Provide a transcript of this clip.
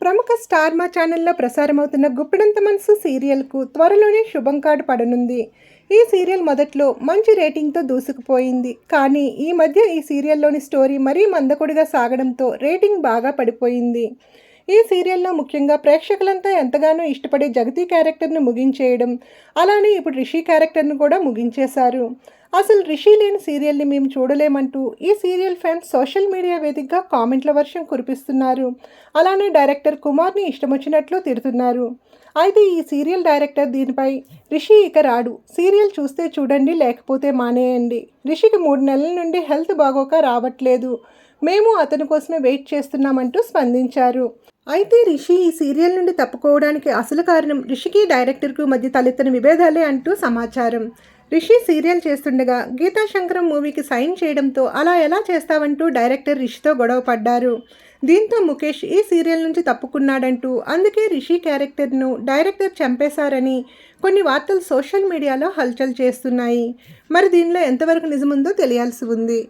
ప్రముఖ స్టార్ మా ఛానల్లో ప్రసారమవుతున్న గుప్పిడంత మనసు సీరియల్కు త్వరలోనే శుభం కార్డు పడనుంది. ఈ సీరియల్ మొదట్లో మంచి రేటింగ్తో దూసుకుపోయింది. కానీ ఈ మధ్య ఈ సీరియల్లోని స్టోరీ మరీ మందకొడిగా సాగడంతో రేటింగ్ బాగా పడిపోయింది. ఈ సీరియల్లో ముఖ్యంగా ప్రేక్షకులంతా ఎంతగానో ఇష్టపడే జగతి క్యారెక్టర్ను ముగించేయడం అలానే ఇప్పుడు రిషి క్యారెక్టర్ను కూడా ముగించేశారు. అసలు రిషి లేని సీరియల్ని మేము చూడలేమంటూ ఈ సీరియల్ ఫ్యాన్స్ సోషల్ మీడియా వేదికగా కామెంట్ల వర్షం కురిపిస్తున్నారు. అలానే డైరెక్టర్ కుమార్ని ఇష్టం వచ్చినట్లు తిడుతున్నారు. అయితే ఈ సీరియల్ డైరెక్టర్ దీనిపై రిషి ఇక రాడు. సీరియల్ చూస్తే చూడండి లేకపోతే మానేయండి. రిషికి మూడు నెలల నుండి హెల్త్ బాగోక రావట్లేదు. మేము అతని కోసమే వెయిట్ చేస్తున్నామంటూ స్పందించారు. అయితే రిషి ఈ సీరియల్ నుండి తప్పుకోవడానికి అసలు కారణం రిషికి డైరెక్టర్కు మధ్య తలెత్తని విభేదాలే అంటూ సమాచారం. రిషి సీరియల్ చేస్తుండగా గీతా శంకరం మూవీకి సైన్ చేయడంతో అలా ఎలా చేస్తావంటూ డైరెక్టర్ రిషితో గొడవ పడ్డారు. దీంతో ముఖేష్ ఈ సీరియల్ నుంచి తప్పుకున్నాడంటూ అందుకే రిషి క్యారెక్టర్ను డైరెక్టర్ చంపేశారని కొన్ని వార్తలు సోషల్ మీడియాలో హల్చల్ చేస్తున్నాయి. మరి దీనిలో ఎంతవరకు నిజముందో తెలియాల్సి ఉంది.